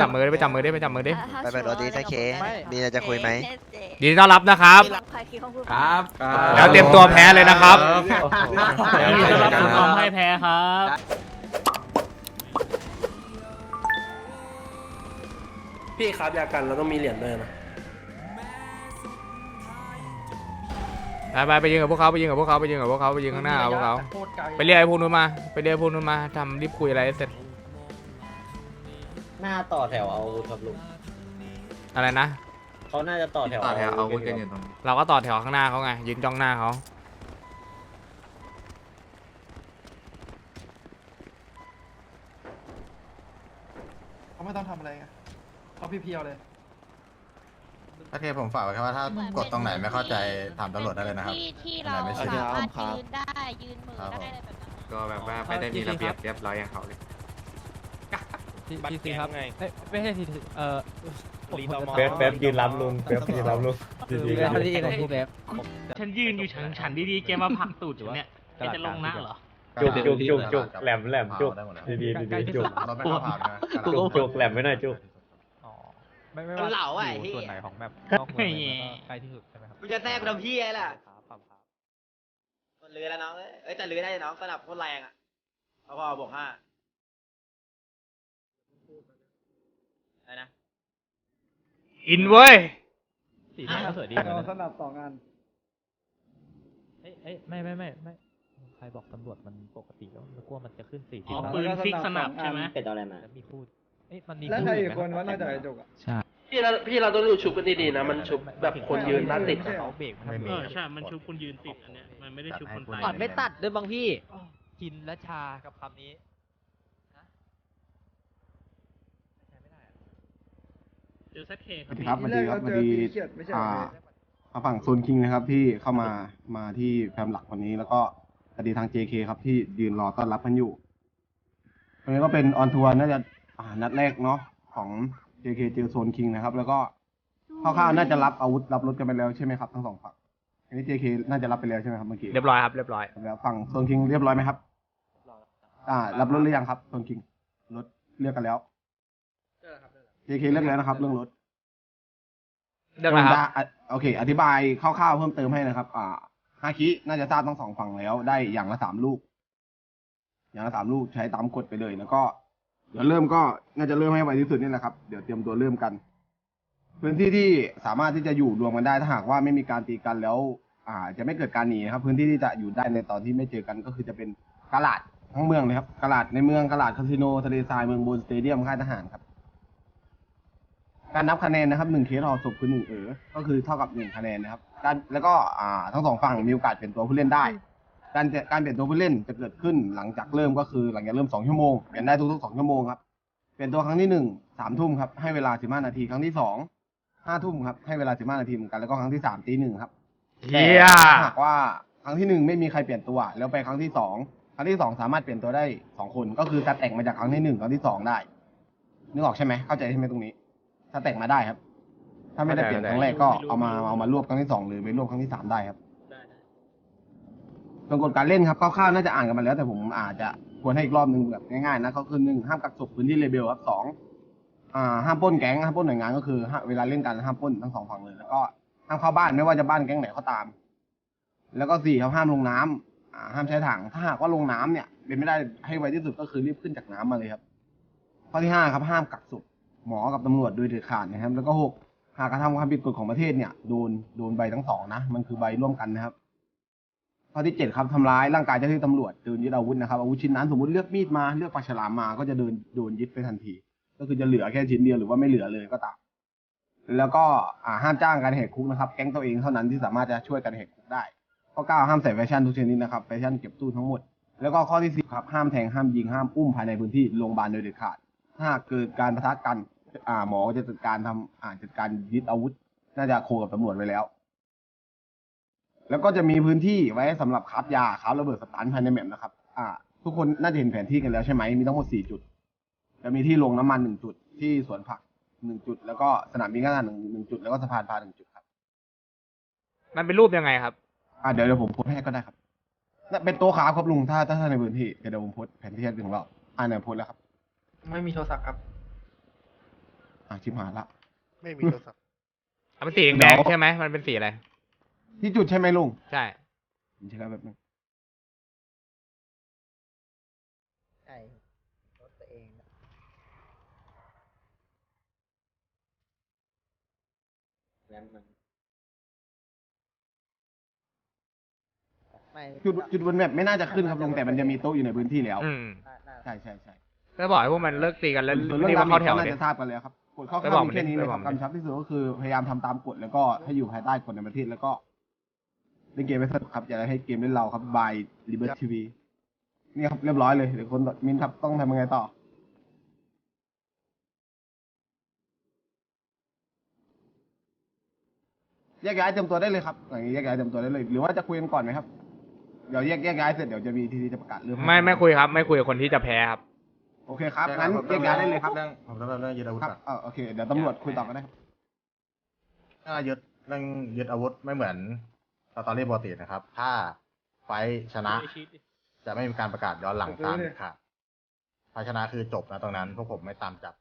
จับมือดิไปจับมือดิไปจับมือดิไปเปิดรถดีถ้าเคมีอะไรจะคุยไหมยินดีต้อนรับนะครับ ครับแล้วเตรียมตัวแพ้เลยนะครับยินดีต้อนรับสู่ความพ่ายแพ้ครับพี่ครับยากันเราต้องมีเหรียญด้วยนะไปไปไปยิงกับพวกเขาไปยิงกับพวกเขาไปยิงกับพวกเขาไปยิงข้างหน้าเอาพวกเขาไปเรียกไอ้พวกนู้นมาไปเรียกไอ้พวกนู้นมาทำรีบคุยอะไรให้เสร็จห น้าต่อแถวเอาอาวุธครับลุงอะไรนะ เขาน่าจะต่อแถวต่อแถวเอาวุธกักันนออยู่ยู่ตรงนี้เราก็ต่อแถวข้างหน้าเขาไงยืนจ้องหน้าเขาเขาไม่ต้องทำอะไรไงเขาเพียวๆเลยถ้าเคผมฝากไว้แค่ว่าถ้ากดตรงไหนไม่เข้าใจถามตำรวจได้เลยนะครับ ที่ที่เราอันไหนไม่ใช่สามารถยืนได้ยืนมือครับได้อะไรแบบนั้น ก็แบบว่าไม่ได้มีระเบียบเรียบร้อยอย่างเขาเลย ทีซีครับไม่ใช่ทีเอ่อเป๊ปเป๊ปยืนรับลุงเป๊ปยืนรับลุงพี่เป๊ปพี่ของพี่เป๊ปฉันยืนอยู่ฉันฉันดีๆแกมาผลักตูดอยู่เนี่ยแกจะลงนะเหรอ จุกจุกจุกจุกแหลมแหลมจุกได้หมดแล้วดีดีดีดีจุกรถไม่เข้าผ่านนะจุกจุกแหลมไว้หน่อยจุกอ๋อไม่ไม่ว่าเหล่าอะอยู่ไอ้เหี้ยส่วนไหนของแบบนอกเมืองเลยแล้วก็ใกล้ที่สุดใช่ไหมครับกูจะแทรกทำพี่ไอ้ล่ะครับครับครับมันเลือแล้วน้องเอ้ยเอ้ยแต่เลือได้น้องสนับโคตรแรงอะพอพอบวกห้า อะไรนะ อินเว้ยสีหน้าก็สวยดีเหมือนกันสนะนับสองงานเอ้ยเอ้ยไม่ไม่ไม่ไม่ใครบอกตำรวจมันปกติแล้วแล้วกลัวมันจะขึ้นสี่สิอ๋บอปืนฟิกสนับใช่ไหมเป็ดเอาอะไรมา แล้วมีพูดเอ้ยมันมีแล้วพูดใครอียู่กไหมคนว่านอกจากไอ้จุกอะใช่ พี่เราพี่เราต้องดูชุบกันดีๆนะ มันชุบแบบคนยืนด้านติดไม่ใช่เขาเบรกมันไม่มีเออใช่ มันชุบคนยืนติดอันเนี้ย มันไม่ได้ชุบคนตายตัดไม่ตัดด้วยบางพี่ กินและชากับคำนี้นะใช้ไม่ได้อะ เจอเซตเคสวัสดีครับสวัสที่แรดีกครัเราบสเจวัสอดีปีเขียดไม่ใช่เหรอ่าอพี่ทางฝั่งโซนคิงนะครับที่เข้ามามาที่แฟมหลักวันนี้ แล้วก็สวัสดีทาง JK ครับที่ยืนรอต้อนรับกันอยู่วันนี้ก็เป็นออนทัวร์น่าจะอ่านัดแรกเนาะของ JK เจอโซนคิงนะครับ แล้วก็คร่าวๆน่าจะรับอาวุธรับรถกันไปแล้วใช่ไหมครับทั้งสองฝั่งอันนี้ JK น่าจะรับไปแล้วใช่ไหมครับเมื่อกี้เรียบร้อยครับเรียบร้อยแล้วฝั่งโซนคิงเรียบร้อยไหมครับ อ่า รับรถหรือยังครับโซนคิงรถเลือกกันแล้ว JK เลือกแล้วนะครับ เรื่องรถเรื่องนะครับผมจอะโอเค อธิบายคร่าวๆเพิ่มเติมให้นะครับ อ่าฮาคิน่าจะทราบทั้งสองฝั่งแล้ว ได้อย่างละสามลูก อย่างละสามลูกใช้ตามกฎไปเลย แล้วก็เดี๋ยวเริ่มก็น่าจะเริ่มให้ไวที่สุดนี่แหละครับ เดี๋ยวเตรียมตัวเริ่มกัน พื้นที่ที่สามารถที่จะอยู่รวมกันได้ถ้าหากว่าไม่มีการตีกันแล้ว อ่า จะไม่เกิดการหนีนะครับ พื้นที่ที่จะอยู่ได้ในตอนที่ไม่เจอกันก็คือจะเป็นกาลาดทั้งเมืองเลยครับกาลาดในเมืองกาลาดคาสิโนทะเลทรายเมืองบนสเตเดียมค่ายทหารครับ การนับคะแนนนะครับหนึ่งเคสห่อศพคือหนึ่งเออก็คือเท่ากับหนึ่งคะแนนนะครับการแล้วก็อ่าทั้งสองฝั่งมีโอกาสเปลี่ยนตัวผู้เล่นได้ การจะการเปลี่ยนตัวผู้เล่นจะเกิดขึ้นหลังจากเริ่มก็คือหลังจากเริ่มสองชั่วโมงเปลี่ยนได้ทุกๆสองชั่วโมงครับเปลี่ยนตัวครั้งที่หนึ่งสามทุ่มครับให้เวลาสิบห้านาทีครั้งที่สองห้าทุ่มครับให้เวลาสิบห้านาทีเหมือนกันแล้วก็ครั้งที่สามตีหนึ่งครับเฮียถ้าหากว่าครั้งที่หนึ่งไม่มีใครเปลี่ยนตัว แล้วไปครั้งที่สองครั้งที่สองสามารถเปลี่ยนตัวได้สองคนก็คือจะแต่งมาจากครั้งที่หนึ่งครั้งที่สองได้นึกออกใช่ไหมเข้าใจใช่ไหมตรงนี้ ถ้าแต่งมาได้ครับ ถ้าไม่ได้เปลี่ยนครั้งแรกก็เอามาเอามารวบครั้งที่สองหรือไปรวบครั้งที่สามได้ครับส่วนกฎการเล่นครับคร่าวๆน่าจะอ่านกันมาแล้ว แต่ผมอาจจะควรให้อีกรอบหนึ่งแบบง่ายๆนะก็คือหนึ่งห้ามกักศพพื้นที่เลเบลครับสองอ่าห้ามปล้นแก๊งห้ามปล้นหน่วยงานก็คือห้าเวลาเล่นกันห้ามปล้นทั้งสองฝั่งเลยแล้วก็ห้ามเข้าบ้านไม่ว่าจะบ้านแก๊งไหนก็ตาม แล้วก็สี่ครับห้ามลงน้ำอ่าห้ามใช้ถังถ้าหากว่าลงน้ำเนี่ย เป็นไม่ได้ให้ไวที่สุดก็คือรีบขึ้นจากน้ำมาเลยครับข้อที่ห้าครับห้ามกักศพ หมอกับตำรวจโดยเด็ดขาดนะครับ แล้วก็หกหากกระทำความผิดกฎของประเทศเนี่ยโดนโดนใบทั้งสองนะ มันคือใบร่วมกันนะครับข้อที่เจ็ดครับทำร้ายร่างกายเจ้าหน้าที่ตำรวจโดนยึดอาวุธนะครับอาวุธชิ้นนั้นสมมติเลือกมีดมาเลือกปลาฉลามมาก็จะโดนโดนยึดไปทันที ก็คือจะเหลือแค่ชิ้นเดียวหรือว่าไม่เหลือเลยก็ตามแล้วก็อ่าห้ามจ้างการแหกคุกนะครับ แก๊งตัวเองเท่านั้นที่สามารถจะช่วยกันแหกคุกได้ข้อเก้าห้ามใส่แฟชั่นทุกชนิดนะครับแฟชั่นเก็บตู้ทั้งหมด แล้วก็ข้อที่สิบครับห้ามแทงห้ามยิงห้ามอุ้มภายในพื้นที่โรงพยาบาลโดยเด็ดขาดถ้าเกิดการประทะกัน อ่าหมอก็จะจัดการทำอ่าจัดการยึดอาวุธ น่าจะโคกับตำรวจไว้แล้ว แล้วก็จะมีพื้นที่ไว้สำหรับคับยาคับระเบิดสตันภายในแมปนะครับ อ่า ทุกคนน่าจะเห็นแผนที่กันแล้วใช่ไหมมีทั้งหมดสี่จุดจะมีที่ลงน้ำมันหนึ่งจุด ที่สวนผักหนึ่งจุด แล้วก็สนามบินข้างหน้าหนึ่งหนึ่งจุดแล้วก็สะพานปลาหนึ่งจุดครับ มันเป็นรูปยังไงครับ อ่าเดี๋ยวเดี๋ยวผมโพสต์ให้ก็ได้ครับน่ะเป็นโต๊ะขาครับลุงถ้าถ้าถ้าในพื้นที่เดี๋ยวเดี๋ยวผมโพสต์แผนที่ให้ถึงรอบอ่าเนี่ยโพสต์แล้วครับ ไม่มีโทรศัพท์ครับอ่ะชิบหายละ ไม่มีโทรศัพท์อะมันสีแดงๆใช่ไหมมันเป็นสีอะไร ที่จุดใช่ไหมลุงใช่ใช่ครับแบบนึงใช่รถตัวเองไม่จุดจุดบนแมปไม่น่าจะขึ้นครับลุงแต่มันจะมีโต๊ะอยู่ในพื้นที่แล้ว อืมใช่ใช่ใช่ก็บอกให้พวกมันเลิกตีกันแล้วส่วนเรื่รีบองมาดาเข้าเมจแถวก็น่าดิจะทราบกันแล้วครับ กฎข้อไปข้าบอกมีมันแค่ดินี้ไปเลยบคอรักบมันดิกำชับที่สุดก็คือพยายามทำตามกฎแล้วก็ให้อยู่ภายใต้กฎในประเทศแล้วก็เล่นเกมไม่สนุกครับอย่าให้เกมเล่นเราครับบายรีเบิร์ทีวีนี่ครับเรียบร้อยเลยเดี๋ยวคนมินครับต้องทำยังไงต่อแยกย้ายเตรียมตัวได้เลยครับอย่างนี้แยกย้ายเตรียมตัวได้เลย หรือว่าจะคุยกันก่อนไหมครับ เดี๋ยวแยกแยกย้ายเสร็จเดี๋ยวจะมีทีทีจะประกาศเรื่องให้ไม่ไม่คุยครับ ไม่คุยกับคนที่จะแพ้ครับ โอเคครับงั้นแยกย้ายได้เลยครับเรื่องผมจะเริ่มเรื่องยึดอาวุธครับก่อนเออโอเคเดี๋ยวตำรวจคุยต่อกันได้ครับถ้ายึดเรื่องยึดอาวุธไม่เหมือนสตอรี่ปกตินะครับ ถ้าไฟท์ชนะ จะไม่มีการประกาศย้อนหลังตามค่ะถ้าชนะคือจบนะตรงนั้น พวกผมไม่ตามจับ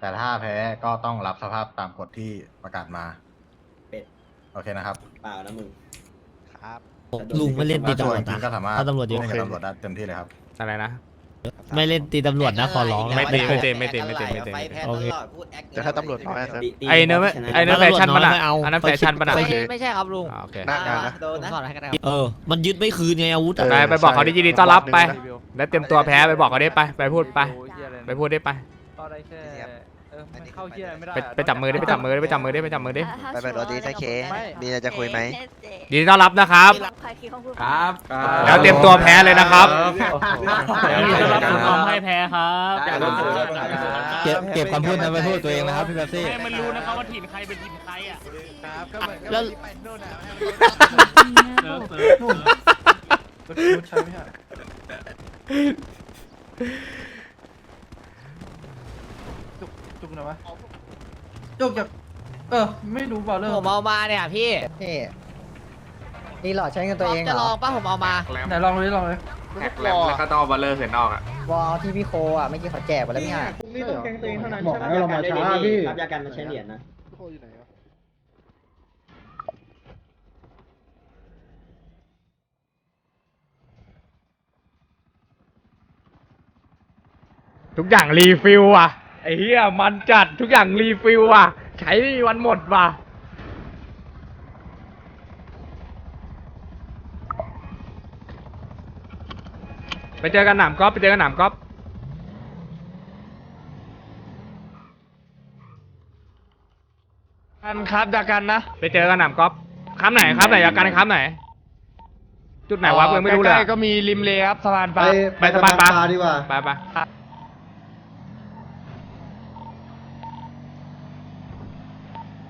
แต่ถ้าแพ้ก็ต้องรับสภาพตามกฎที่ประกาศมาเป็ดโอเคนะครับเปล่านะมึงครับลุงไม่เล่นตีถ้าตำโจรวจจรินะงๆก็สามารถถ้าตำรวจเยอะเล่นกับตำรวจได้เต็มที่เลยครับอะไรนะ ไม่เล่นตีตำรวจนะขอร้องไม่นะตีไม่ตีไม่ตีไม่ตีไม่ตีไฟแพ้โอตเคลอดพูดแอคแต่ถ้าตำรวจน้อยอะครับไอเนื้อไอเนื้อแฟชั่นมันอะไม่เอาอันนั้นแฟชั่นมันอะไม่ไม่ใช่ครับลุงอ่าโอเคหน้างานนะโดนนะเออ มันยึดไม่คืนไงอาวุธอะไปไปบอกเขาที่ยินดีต้อนรับไป แล้วเตรียมตัวแพ้ไปบอกเขาได้ไป ไปพูดไป ไปพูดได้ไปเข้าเที่ยไม่ได้ไปไปจับมือได้ไปจับมือได้ไปจับมือได้ไปจับมือได้ไปเป็นรถดีสักเคมีอะไรจะคุยไหมยินดีต้อนรับนะครับ ครับ แล้วเตรียมตัวแพ้เลยนะครับ ยอมให้แพ้ครับ เก็บเก็บคำพูดนั้นไว้พูดตัวเองนะครับพี่เบปซี่ให้มันรู้นะครับว่าถิ่นใครเป็นถิ่นใครอะครับก็เหมือนกับแล้วที่ไปโน่นน่ะเซิร์ฟเซิร์ฟนู่นรถรถใช้ไม่ใช่จุกจุกหน่อยวะจุกจากเออ ไม่รู้บอลเลอร์ผมเอามาเนี่ยพี่นี่นี่หลอดใช้เงินตัวเองเหรจะลอองป่ะผมเอามา ไหนลองเลยลองเลย แท็กแลมแล้วก็ต้องเอาบัลเลอร์เขินออกอะวอลที่พี่โคอะเมื่อกี้เขาแจกไปแล้วเนี่ยนี่ต้องแกงตัวเองเท่านั้นบอกให้เรามาช้าพี่รับยากันมาใช้เหรียญนะโคอยู่ไหนวะทุกอย่างรีฟิลอะไอ้เหี้ยมันจัดทุกอย่างรีฟิลอะ ใช้ไม่มีวันหมดว่ะ ไปเจอกันหนามกอล์ฟไปเจอกันหนามกอล์ฟกันครับจากกันนะไปเจอกันหนามกอล์ฟค้ำไหนค้ำไหนจากกันค้ำไหน จุดไหนวะกูยังไม่รู้เลยก็มีริมเลครับสะพานปลาไปสะพานปลาดีกว่า ไปไป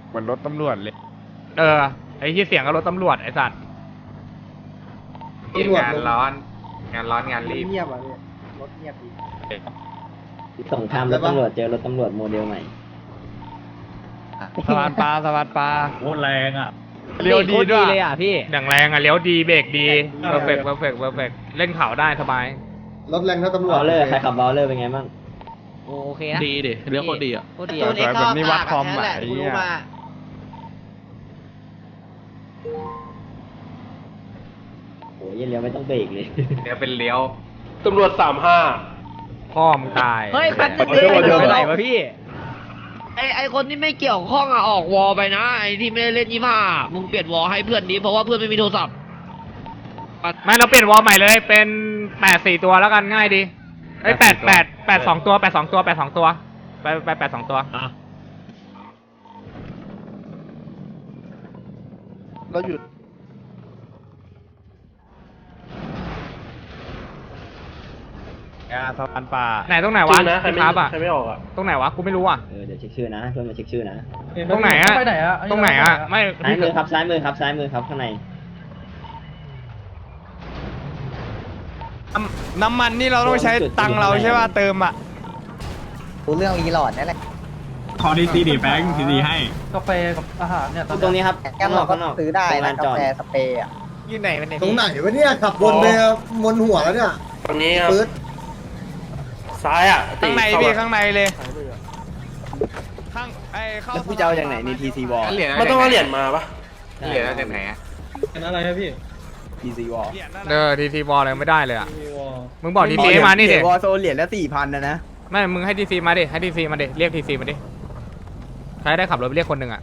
เหมือนรถตำรวจเลย เออไอ้ที่เสียงก็รถตำรวจไอ้สัตว์งานร้อน งานร้อนงานรีบ เงียบอะพี่รถเงียบดีสงครามรถตำรวจเจอรถตำรวจโมเดลใหม่ สะพานปลาสะพานปลาโคตรแรงอะเลี้ยวดีด้วยเลยอะพี่อย่างแรงอะเลี้ยวดีเบรกดีเพอร์เฟกต์เพอร์เฟกต์เพอร์เฟกต์เล่นเขาได้สบายรถแรงเท่าตำรวจบอลเลอร์ใครขับบอลเลอร์เป็นไงบ้างโอเคนะดีดิเรื่องโคตรดีอะโคตรดีเอออะแบบนี้วัดความหมายกูรู้มา โหยังเลี้ยวไม่ต้องเบรกเลย เดี๋ยวเป็นเลี้ยวตำรวจสามห้าพ่อมึงตายเฮ้ยคันเดี๋ยวนี้เดี๋ยวไปไหนวะพี่ ไอไอคนที่ไม่เกี่ยวข้องอะออกวอลไปนะไอที่ไม่ได้เล่นยี่ห้ามึงเปลี่ยนวอลให้เพื่อนนี้เพราะว่าเพื่อนไม่มีโทรศัพท์ไม่เราเปลี่ยนวอลใหม่เลยเป็นแปดสี่ตัวแล้วกันง่ายดีเอ้ยแปดแปดแปดสองตัวแปดสองตัวแปดสองตัวไปไปแปดสองตัวเราหยุด สะพานป่าไหนตรงไหนวะจริงนะใครไม่ครับอะใครไม่ออกอะตรงไหนวะกูไม่รู้อะ เออเดี๋ยวเช็คชื่อนะเพื่อนมาเช็คชื่อนะตรงไหนอะไปไหนอะตรงไหนอะไม่ซ้ายมือครับซ้ายมือครับซ้ายมือครับข้างในน้ำมันนี่เราต้องใช้ตังค์เราใช่ป่ะเติมอะกูเรื่องอีหลอดนี่แหละขอดีซีดีแบงค์ดีให้ กาแฟกับอาหารเนี่ยตรงนี้ครับแก้ข้างนเราอกก็ข้างนอกซื้อได้ตรงนะลานกาจอดแฟสเปรย์อะอยู่ไหนมันเนี่ยตรงไหนวะเนี่ยขับวนไปมนหัวแล้วเนี่ยตรงนี้ครับปื๊ด ซ้ายอะข้างในเข้พี่มข้างในเลยซ้ายมืออะข้างไอ้เข้าแล้วกูจะเอาจากไหนนี่ทีซีวอลงั้นเหรียญมันต้องเอาเหรียญมาปะเหรียญเอาจากไหนอะทีซีวอลเออทีซีบอลเลยไม่ได้เลยอะมึงบอกทีซีมานี่ดิวอลโซเหรียญละสี่พันนะนะไม่มึงให้ทีซีมาดิให้ทีซีมาดิเรียกทีซีมาดิใครได้ขับรถไปเรียกคนหนึ่งอะ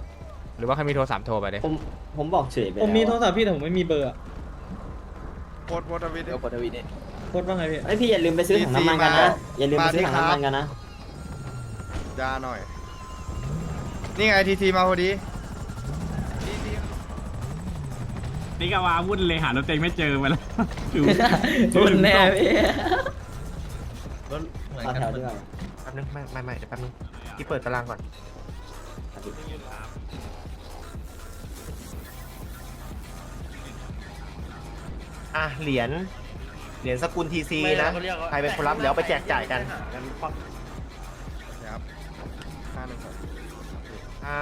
หรือว่าใครมีโทรศัพท์โทรไปดิผมผมบอกเฉยไปผมมีโทรศัพท์พี่แต่ผมไม่มีเบอร์โพสโพสทวิตเดี๋ยวกดทวิตเนี่ยโพสว่าไงพี่ ไอพี่อย่าลืมไปซื้อถังน้ำมันกันนะ อย่าลืมไปซื้อถังน้ำมันกันนะ ยาหน่อย นี่ไงทีซีมาพอดี นี่ก็ว่าวุ่นเลยหารถเต็งไม่เจอมาแล้ววุ่นแน่พี่ต่อแถวดีกว่าแป๊บนึงไม่ไม่ไม่เดี๋ยวแป๊บนึงที่เปิดตารางก่อน อะเหรียญ เหรียญสกุลทีซีนะ ใครเป็นคนรับเดี๋ยวเอาไปแจกจ่ายกัน ครับห้าหนึ่งหกอ่า